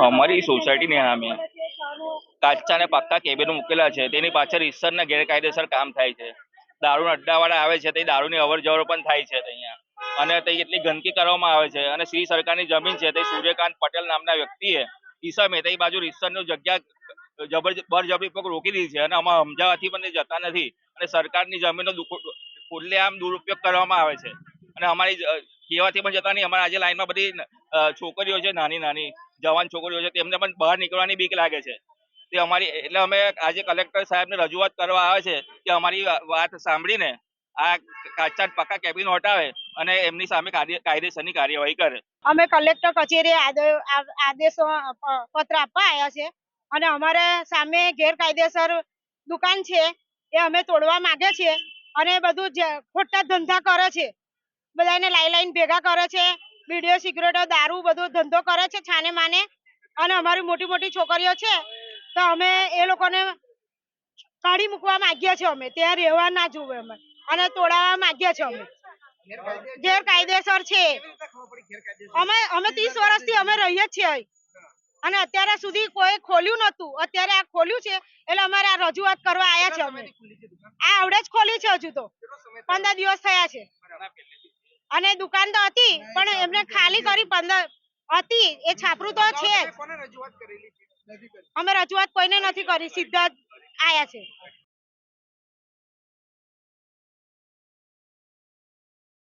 અમારી સોસાયટીની સામે કાચા અને પાક્કા કેબિનો મૂકેલા છે. તેની પાછળ ઈસરના ગેરકાયદેસર કામ થાય છે. દારૂના અડ્ડાવાળા આવે છે, તે દારૂની અવર જવર પણ થાય છે અહીંયા. અને તે એટલી ગંદકી કરવામાં આવે છે. અને શ્રી સરકારની જમીન છે, તે સૂર્યકાંત પટેલ નામના વ્યક્તિએ ઈસમે તે બાજુ ઈસરની જગ્યા જબર બળજબરીપૂર્વક રોકી દીધી છે. અને આમાં અમદાવાદથી પણ જતા નથી. અને સરકારની જમીનનો ખુલ્લેઆમ દુરુપયોગ કરવામાં આવે છે. અને અમારી કહેવાથી પણ જતા નહીં. અમારા આજે લાઈનમાં બધી છોકરીઓ છે નાની નાની જવાન છોકરીઓ છે, તેમને પણ બહાર નીકળવાની બીક લાગે છે. તે અમારી, એટલે અમે આજે કલેક્ટર સાહેબને રજૂઆત કરવા આવે છે કે અમારી વાત સાંભળીને આ કાચા પાકા કેબિનો હટાવે અને એમની સામે કાયદેસરની કાર્યવાહી કરે. અમે કલેક્ટર કચેરીએ આદેશો પત્ર આપવા આવ્યા છે અને અમારે સામે ગેરકાયદેસર દુકાન છે એ અમે તોડવા માંગે છે અને બધું ખોટા ધંધા કરે છે. બધાને લાઈ લાઈન ભેગા કરે છે. બીડીઓ સિગરેટો દારૂ બધો ધંધો કરે છે છાને માને. અને અમારી મોટી મોટી છોકરીઓ છે. તો અમે એ લોકોને કાઢી મૂકવા માંગીએ છીએ અમે. ત્યાં રહેવા ના જોવે અમે. અને તોડાવવા માંગીએ છીએ અમે. ગેરકાયદેસર છે. અમે અમે ત્રીસ વર્ષથી અમે રહીએ છીએ. અને અત્યારે સુધી કોઈ ખોલ્યું નતું અત્યારે આ ખોલ્યું છે. એટલે અમારે આ રજૂઆત કરવા આવ્યા છે અમે. આ આવડે જ ખોલી છે હજુ તો. પંદર દિવસ થયા છે. અને દુકાન તો હતી પણ એમને ખાલી કરી પંદર હતી એ છાપરું તો છે. અમે રજૂઆત કોઈને નથી કરી સીધા જ આયા છે.